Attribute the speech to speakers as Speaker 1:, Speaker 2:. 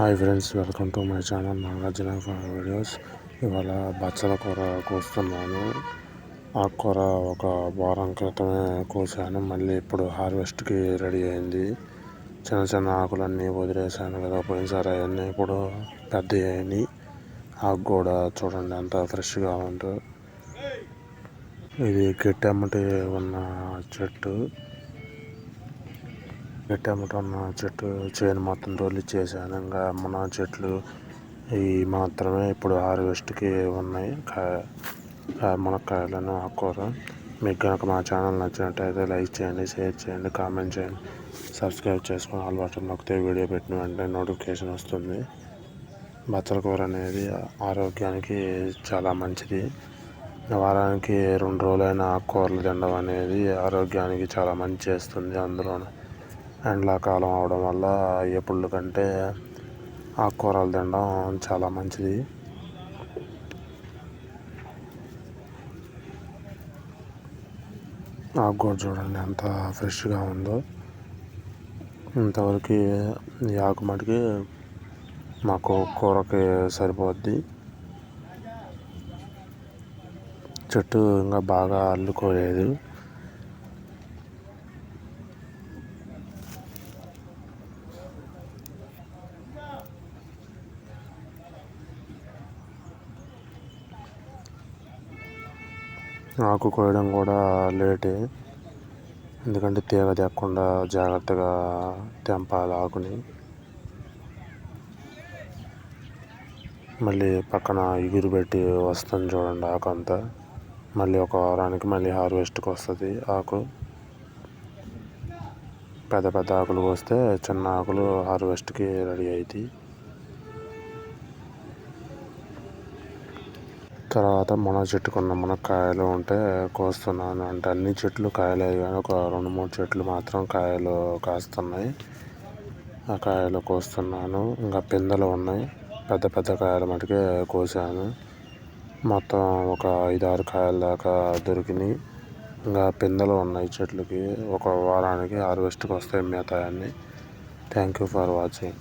Speaker 1: Hi friends welcome to my channel Nagarjuna videos. ఇవాళ బచ్చల కూర కోస్తున్నాను. ఆ కూర ఒక వారం క్రితమే కోసాను. మళ్ళీ ఇప్పుడు హార్వెస్ట్కి రెడీ అయింది. చిన్న చిన్న ఆకులన్నీ వదిలేసాను కదా పోయినసారి అవన్నీ ఇప్పుడు పెద్ద అయినాయి. ఆకు కూడా చూడండి అంత ఫ్రెష్గా ఉందో. ఇది గిట్టమ్మటి ఉన్న చెట్టు. టమాటో ఉన్న చెట్టు చేను మొత్తం తోలిచ్చేసాను ఇంకా మన చెట్లు ఇవి మాత్రమే ఇప్పుడు హార్వెస్ట్కి ఉన్నాయి. కాయ మునక్కాయలను ఆకుకూర మీకు కనుక మా ఛానల్ నచ్చినట్టయితే లైక్ చేయండి షేర్ చేయండి కామెంట్ చేయండి. సబ్స్క్రైబ్ చేసుకుని ఆల్ బటన్ నొక్కితే వీడియో పెట్టిన వెంటనే నోటిఫికేషన్ వస్తుంది. బచ్చల కూర అనేది ఆరోగ్యానికి చాలా మంచిది. వారానికి రెండు రోజులైన ఆకుకూరలు తినడం అనేది ఆరోగ్యానికి చాలా మంచి చేస్తుంది. అందులోనూ ఎండాకాలం అవడం వల్ల ఎప్పుడు కంటే ఆకుకూరలు తినడం చాలా మంచిది. ఆకుకూర చూడండి ఎంత ఫ్రెష్గా ఉందో. ఇంతవరకు ఈ ఆకు మటుకి మాకు కూరకి సరిపోద్ది. చెట్టు ఇంకా బాగా అల్లుకోలేదు. ఆకు కోయడం కూడా లేటే. ఎందుకంటే తీగ తెక్కకుండా జాగ్రత్తగా తెంపాలి ఆకుని. మళ్ళీ పక్కన ఇగురు పెట్టి వస్తుంది చూడండి ఆకు అంతా. మళ్ళీ ఒక వారానికి మళ్ళీ హార్వెస్ట్కి వస్తుంది ఆకు. పెద్ద పెద్ద ఆకులు వస్తే చిన్న ఆకులు హార్వెస్ట్కి రెడీ అవుతాయి తర్వాత మన చెట్టుకున్న మునక్కాయలు ఉంటే కోస్తున్నాను. అంటే అన్ని చెట్లు కాయలు అయ్యాయి ఒక రెండు మూడు చెట్లు మాత్రం కాయలు కాస్తున్నాయి. ఆ కాయలు కోస్తున్నాను. ఇంకా పిందెలు ఉన్నాయి. పెద్ద పెద్ద కాయలు మటుకే కోసాను. మొత్తం ఒక ఐదు ఆరు కాయల దాకా దొరికినాయి. ఇంకా పిందెలు ఉన్నాయి చెట్లకి. ఒక వారానికి హార్వెస్ట్కి వస్తాయి మిగతాయన్నీ. Thank you for watching.